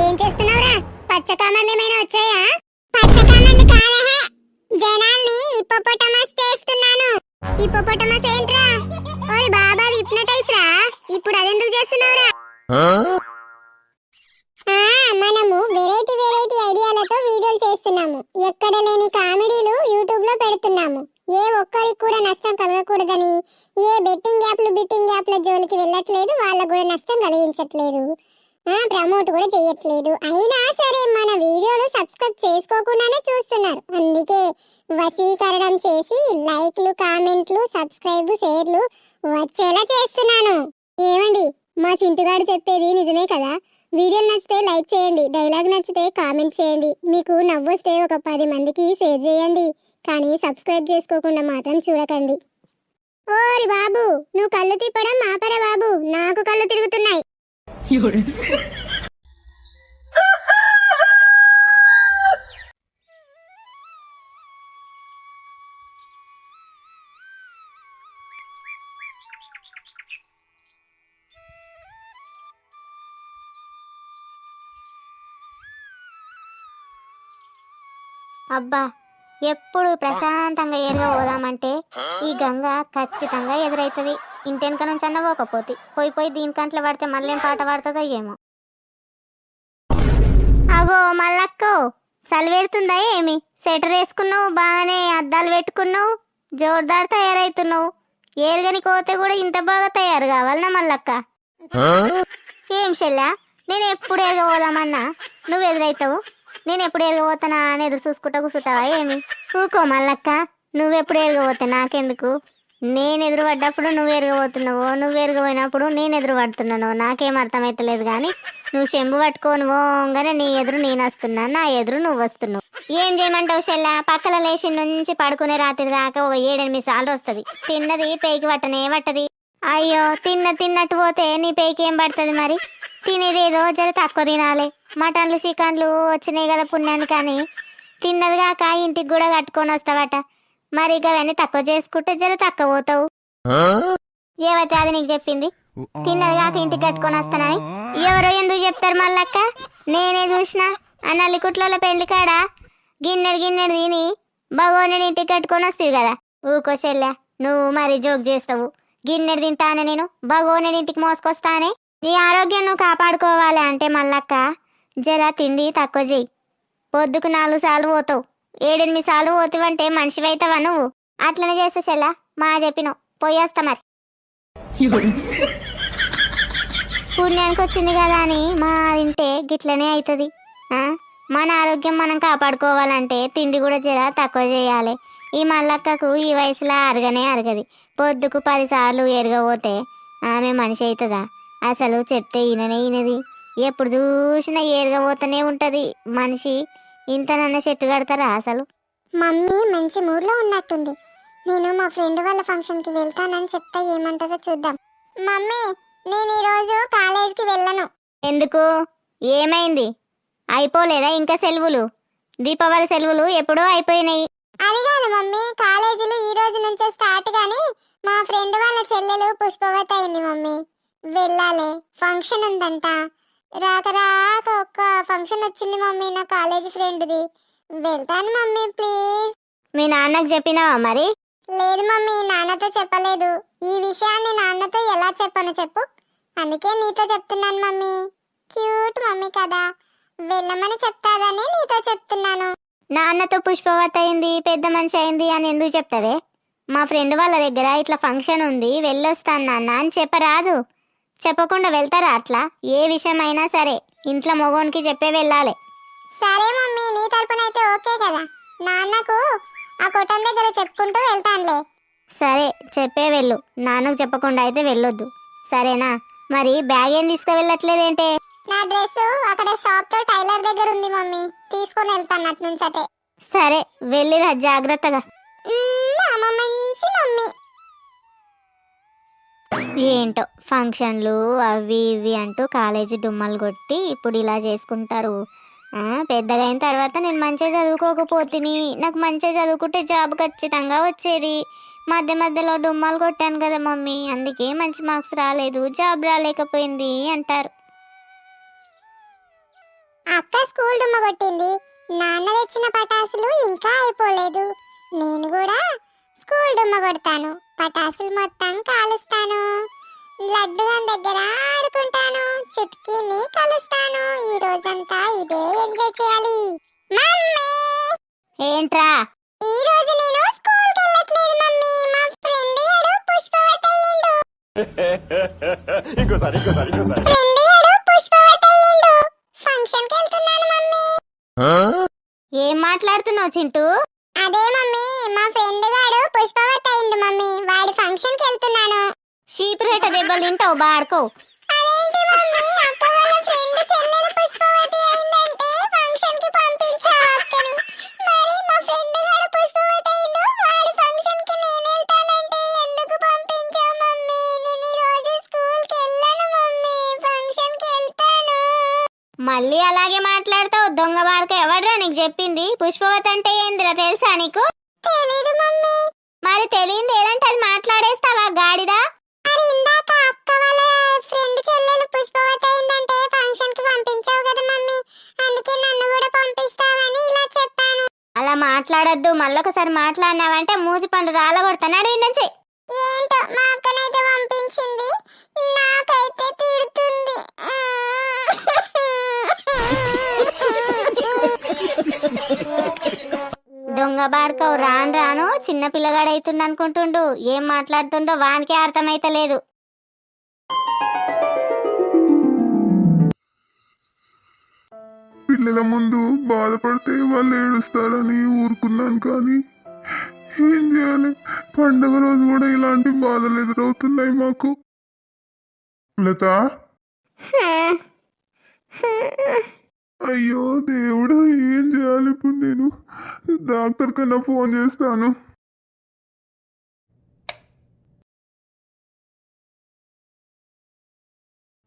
ఏం చేస్తున్నావురా? పచ్చ కామర్లు ఏమైనా వచ్చాయా? పచ్చ కామర్లు కాదా జనాల్ని హిప్పోపోటమస్ చేస్తున్నాను. హిప్పోపోటమస్ ఏంట్రా? ఓయ్ బాబా హిప్నటైజ్ రా. ఇప్పుడు అదెందుకు చేస్తున్నావురా? కూడా చూస్తున్నారు. అందుకే వశీకరణం చేసి లైక్లు కామెంట్లు సబ్స్క్రైబ్ షేర్లు వచ్చేలా చేస్తున్నాను. ఏమండి మా చింటుగాడు చెప్పేది నిజమే కదా? వీడియో నచ్చితే లైక్ చేయండి డైలాగ్ నచ్చితే కామెంట్ చేయండి. మీకు నవ్వొస్తే ఒక పది మందికి షేర్ చేయండి. కానీ సబ్స్క్రైబ్ చేసుకోకుండా మాత్రం చూడకండి. ఓరి బాబు నువ్వు కళ్ళు తిప్పడం మాపరే బాబు. నాకు కళ్ళు తిరుగుతున్నాయి. అబ్బా ఎప్పుడు ప్రశాంతంగా ఎదురు పోదామంటే ఈ గంగ ఖచ్చితంగా ఎదురైతుంది. ఇంటెనక నుంచి అన్న పోకపోతే. పోయి పోయి దీని కంట్లో పడితే మళ్ళీ ఏం పాట పాడుతుందో ఏమో. అగో మల్లక్కో సలివెడుతుందా ఏమి? స్వెటర్ వేసుకున్నావు బాగానే అద్దాలు పెట్టుకున్నావు జోర్దార్ తయారైతున్నావు. ఏరుగని కోతే కూడా ఇంత బాగా తయారు కావాలనా మల్లక్క? ఏం చెల్లా నేను ఎప్పుడు ఎరగబోదామన్నా నువ్వు ఎదురైతావు? నేను ఎప్పుడు ఎరగబోతానా అని ఎదురు చూసుకుంటా కూర్చుంటావా ఏమి? ఊకో మల్లక్క. నువ్వెప్పుడు ఎరగబోతే నాకెందుకు? నేను ఎదురు పడ్డప్పుడు నువ్వు ఎరగబోతున్నావు నువ్వు ఎరగబోయినప్పుడు నేను ఎదురు పడుతున్నాను నాకేం అర్థమైతలేదు కానీ నువ్వు చెంబు పట్టుకొని పోగానే నీ ఎదురు నేను వస్తున్నా నా ఎదురు నువ్వు వస్తున్నావు. ఏం చేయమంటావు చెల్ల పక్కల లేచి నుంచి పడుకునే రాత్రి దాకా ఒక ఏడెనిమిది సార్లు వస్తుంది. తిన్నది పేకి పట్టనే పట్టది. అయ్యో తిన్న తిన్నట్టు పోతే నీ పేకి ఏం పడుతుంది మరి? తినేదేదో జర తక్కువ తినాలి. మటన్లు చికెన్లు వచ్చినాయి కదా పుణ్యాన్ని కానీ తిన్నది కాక ఇంటికి కూడా కట్టుకొని వస్తావట. మరి ఇక అవన్నీ తక్కువ చేసుకుంటే జర తక్కువ పోతావు. ఏవైతే అది నీకు చెప్పింది? తిన్నది కాక ఇంటికి కట్టుకొని వస్తానని. ఎవరో ఎందుకు చెప్తారు మళ్ళక్క నేనే చూసిన. ఆ నల్లికుట్ల పెళ్ళి కాడ? గిన్నెడు గిన్నెడు తిని భగవానుడి ఇంటికి కట్టుకొని వస్తుంది కదా. ఊకో చెల్లె నువ్వు మరి జోక్ చేస్తావు. గిన్నెడు తింటానే నేను. భగవానుడి ఇంటికి మోసుకొస్తానే. నీ ఆరోగ్యం నువ్వు కాపాడుకోవాలి అంటే మల్లక్క జర తిండి తక్కువ చెయ్యి. పొద్దుకు నాలుగు సార్లు పోతావు. ఏడెనిమిది సార్లు పోతావంటే మనిషివైతావా నువ్వు? అట్లనే చేస్తా చెల్లా మా చెప్పినావు. పోయేస్తా మరి. పుణ్యానికి వచ్చింది కదా అని మా తింటే గిట్లనే అవుతుంది మన ఆరోగ్యం మనం కాపాడుకోవాలంటే తిండి కూడా జర తక్కువ చేయాలి. ఈ మల్లక్కకు ఈ వయసులో అరగనే అరగది. పొద్దుకు పదిసార్లు ఎరగబోతే ఆమె మనిషి అవుతుందా అసలు చెప్తే ఈయననే ఈయనది ఎప్పుడు చూసినా ఏరగబోతూనే ఉంటుంది మనిషి. ఇంతనన్న చెట్టు కడతారా అసలు? మమ్మీ మంచి మూడ్లో ఉన్నట్టుంది. నేను మా ఫ్రెండ్ వాళ్ళ ఫంక్షన్కి వెళ్తానని చెప్తా ఏమంటారో చూద్దాం. మమ్మీ నేను ఈరోజు కాలేజీకి వెళ్ళను. ఎందుకు? ఏమైంది? అయిపోలేదా ఇంకా సెలవులు? దీపావళి సెలవులు ఎప్పుడో అయిపోయినాయి. అది కాదు మమ్మీ కాలేజీలు ఈ రోజు నుంచే స్టార్ట్ కానీ మా ఫ్రెండ్ వాళ్ళ చెల్లెలు పుష్పవతి అయింది మమ్మీ. వెళ్ళాలి. ఫంక్షన్ ఉందంట. రాక రాక ఒక్క ఫంక్షన్ వచ్చింది మమ్మీ నా కాలేజీ ఫ్రెండ్ది. వెళ్తాను మమ్మీ ప్లీజ్. మీ నాన్నకు చెప్పినావా మరి? లేదు మమ్మీ నాన్నతో చెప్పలేదు. ఈ విషయాన్ని నాన్నతో ఎలా చెప్పను చెప్పు. అందుకే నీతో చెప్తున్నాను మమ్మీ. క్యూట్ మమ్మీ కదా. వెళ్ళమని చెప్తాదని నీతో చెప్తున్నాను. నాన్నతో పుష్పవతి అయింది పెద్ద మనిషి అయింది అని ఎందుకు చెప్తావే? మా ఫ్రెండ్ వాళ్ళ దగ్గర ఇట్లా ఫంక్షన్ ఉంది వెళ్ళొస్తాను నాన్న అని చెప్పరాదు. చెప్పకుండా వెళ్తారా అట్లా? ఏ విషయం అయినా సరే. ఇంట్లో మగోనికి చెప్పే వెళ్ళాలి. సరే మమ్మీ నీ తరపున అయితే ఓకే కదా. నాన్నకు ఆ కొట్టం దగ్గర చెప్పుకుంటూ వెళ్తానులే. సరే చెప్పే వెళ్ళు. నాన్నకు చెప్పకుండా అయితే వెళ్ళొద్దు. సరేనా? మరి బ్యాగ్ ఏం తీసుకువెళ్ళట్లేదేంటే? నా డ్రెస్ అక్కడ షాప్లో టైలర్ దగ్గర ఉంది మమ్మీ. తీసుకొని వెళ్తాను అటు సరే వెళ్ళిరా జాగ్రత్తగా. అమ్మ మంచి మమ్మీ. ఏంటో ఫంక్షన్లు అవి ఇవి అంటూ కాలేజీ డుమ్మలు కొట్టి ఇప్పుడు ఇలా చేసుకుంటారు. పెద్దగా అయిన తర్వాత నేను మంచిగా చదువుకోకపోతిని. నాకు మంచిగా చదువుకుంటే జాబ్ ఖచ్చితంగా వచ్చేది. మధ్య మధ్యలో దుమ్మలు కొట్టాను కదా మమ్మీ. అందుకే మంచి మార్క్స్ రాలేదు. జాబ్ రాలేకపోయింది అంటారు. డుమ్మ కొట్టింది. నాన్న తెచ్చిన పటాసులు ఇంకా అయిపోలేదు. నేను కూడా స్కూల్ డుమ్మ కొడతాను పటాసులు మొత్తం కాలుస్తాను. లడ్డు దగ్గర ఆడుకుంటాను. చుట్కీని కలుస్తాను. ఈ రోజంతా ఇదే ఎంజాయ్ చేయాలి. మమ్మీ! ఏంట్రా? ఈ రోజు నేను స్కూల్కి వెళ్ళట్లేదు మమ్మీ. మా ఫ్రెండ్ గాడు పుష్పవతి అయ్యిండు ఇంకోసారి ఇంకోసారి ఇంకోసారి. ఫ్రెండ్ గాడు పుష్పవతి అయ్యిండు ఫంక్షన్కి వెళ్తున్నాను మమ్మీ. ఏం మాట్లాడుతున్నావు చింటూ? అదే మమ్మీ మా ఫ్రెండ్ గాడు పుష్పవతి అయ్యిండు మమ్మీ వాడి ఫంక్షన్కి వెళ్తున్నాను చీపురేట దెబ్బలు తింటావు బాడుకో మళ్ళీ అలాగే మాట్లాడతావు దొంగ బాడుకో ఎవడ్రా నీకు చెప్పింది? పుష్పవతి అంటే ఏందిరా తెలుసా నీకు? తెలీదు మమ్మీ. మరి తెలియంది ఏదంటే అది మాట్లాడేస్తావా? గాడిదా? మాట్లాడొద్దు మళ్ళొకసారి మాట్లాడినావంటే మూతి పండు రాలగొడతాడు నుంచి. ఏంటో మా అక్కనైతే పంపించింది. నాకైతే తిడుతుంది. దొంగ బాడుకవు రాను రాను చిన్న పిల్లగాడైతుంది అనుకుంటుండు ఏం మాట్లాడుతుండో వానికే అర్థమైతలేదు. పిల్లల ముందు బాధపడితే వాళ్ళు ఏడుస్తారని ఊరుకున్నాను కానీ ఏం చేయాలి? పండగ రోజు కూడా ఇలాంటి బాధలు ఎదురవుతున్నాయి మాకు. లత? అయ్యో దేవుడు ఏం చేయాలి ఇప్పుడు నేను? డాక్టర్ కన్నా ఫోన్ చేస్తాను.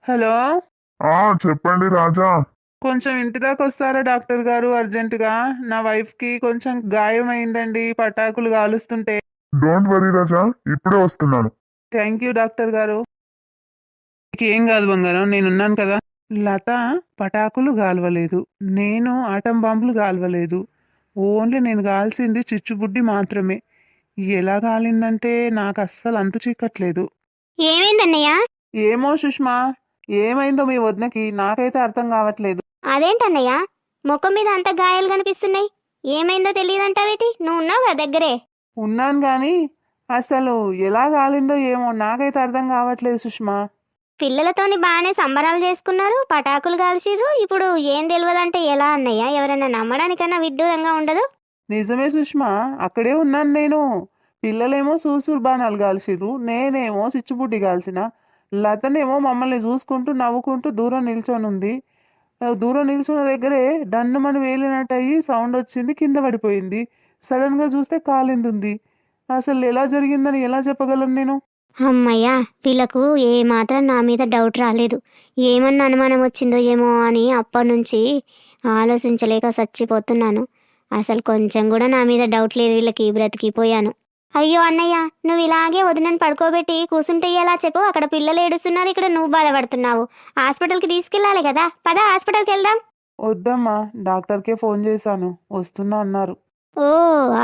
హలో? ఆ చెప్పండి రాజా. కొంచెం ఇంటి దాకా వస్తారా డాక్టర్ గారు అర్జెంటుగా? నా వైఫ్కి కొంచెం గాయం అయిందండి పటాకులు కాలుస్తుంటే. డోంట్ వరీ రాజా ఇప్పుడే వస్తున్నాను. థ్యాంక్ యూ డాక్టర్ గారు. మీకు ఏం కాదు బంగారం నేనున్నాను కదా. లత పటాకులు గాలవలేదు నేను ఆటం బాంబులు గాలవలేదు ఓన్లీ నేను కాల్చింది చిచ్చుబుడ్డి మాత్రమే. ఎలా కాలిందంటే నాకు అస్సలు అంతు చిక్కట్లేదు ఏమైందన్నయ్య? ఏమో సుష్మా ఏమైందో మీ వదినకి నాకైతే అర్థం కావట్లేదు. అదేంటన్నయ్య? ముఖం మీద అంత గాయాలు కనిపిస్తున్నాయి. ఏమైందో తెలియదంటావేటి? నువ్వు ఉన్నావు కదా దగ్గరే. ఉన్నాను కానీ అసలు ఎలా కాలిందో ఏమో నాకైతే అర్థం కావట్లేదు సుష్మా. పిల్లలతోని బాగానే సంబరాలు చేసుకున్నారు పటాకులు కాల్చిర్రు. ఇప్పుడు ఏం తెలియదంటే ఎలా అన్నయ్య? ఎవరైనా నమ్మడానికన్నా విడ్డూరంగా ఉండదు. నిజమే సుష్మా అక్కడే ఉన్నాను నేను. పిల్లలేమో సూసూరు బాణాలు కాల్చిర్రు నేనేమో సిచ్చుబుడ్డి కాల్చిన లతనేమో మమ్మల్ని చూసుకుంటూ నవ్వుకుంటూ దూరం నిల్చొని ఉంది ఆ, దూరం నిల్చున్న దగ్గరే డన్నుమని వేలినట్టు అయ్యి సౌండ్ వచ్చింది కింద పడిపోయింది. సడన్గా చూస్తే కాలిందుంది అసలు ఎలా జరిగిందని ఎలా చెప్పగలను నేను? అమ్మయ్యా వీళ్ళకు ఏ మాత్రం నా మీద డౌట్ రాలేదు. ఏమన్నా అనుమానం వచ్చిందో ఏమో అని అప్పటి నుంచి ఆలోచించలేక చచ్చిపోతున్నాను. అసలు కొంచెం కూడా నా మీద డౌట్ లేదు వీళ్ళకి బ్రతికిపోయాను. అయ్యో అన్నయ్య నువ్వు ఇలాగే వదినని పడుకోబెట్టి కూర్చుంటే ఎలా చెప్పు? అక్కడ పిల్లలు ఏడుస్తున్నారు ఇక్కడ నువ్వు బాధపడుతున్నావు. హాస్పిటల్కి తీసుకెళ్ళాలి కదా. పద హాస్పిటల్కి వెళ్దాం. వద్దమ్మా డాక్టర్కే ఫోన్ చేశాను. వస్తున్నా అన్నారు. ఓ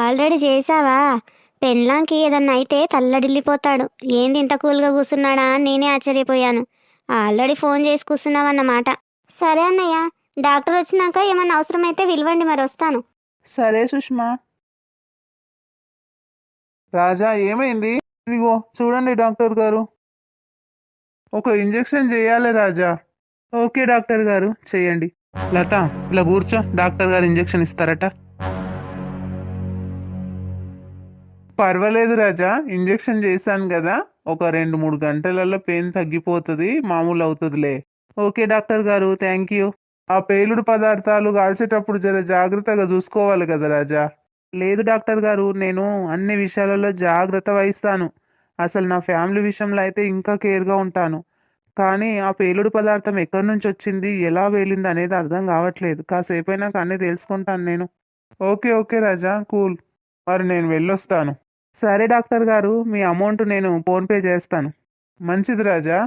ఆల్రెడీ చేసావా పెళ్ళాంకి ఏదన్నా అయితే తల్లడిల్లిపోతాడు. ఏంది ఇంత కూల్గా కూర్చున్నాడా అని నేనే ఆశ్చర్యపోయాను. ఆల్రెడీ ఫోన్ చేసి కూర్చున్నావన్నమాట సరే అన్నయ్య డాక్టర్ వచ్చినాక ఏమన్నా అవసరమైతే విలువండి మరి వస్తాను. సరే సుష్మా. రాజా ఏమైంది? ఇదిగో చూడండి డాక్టర్ గారు. ఒక ఇంజెక్షన్ చేయాలి రాజా. ఓకే డాక్టర్ గారు చేయండి. లత ఇలా కూర్చో డాక్టర్ గారు ఇంజెక్షన్ ఇస్తారట. పర్వాలేదు రాజా ఇంజెక్షన్ చేశాను కదా. ఒక రెండు మూడు గంటలలో పెయిన్ తగ్గిపోతుంది మామూలు అవుతుందిలే. ఓకే డాక్టర్ గారు థ్యాంక్ యూ. ఆ పేలుడు పదార్థాలు కాల్చేటప్పుడు జర జాగ్రత్తగా చూసుకోవాలి కదా రాజా. లేదు డాక్టర్ గారు నేను అన్ని విషయాలలో జాగ్రత్త వహిస్తాను. అసలు నా ఫ్యామిలీ విషయంలో అయితే ఇంకా కేర్గా ఉంటాను. కానీ ఆ పేలుడు పదార్థం ఎక్కడి నుంచి వచ్చింది ఎలా వేలింది అనేది అర్థం కావట్లేదు. కాసేపైనా కానీ తెలుసుకుంటాను నేను. Okay okay Raja cool. మరి నేను వెళ్ళొస్తాను. సరే డాక్టర్ గారు మీ అమౌంట్ నేను ఫోన్పే చేస్తాను. మంచిది రాజా.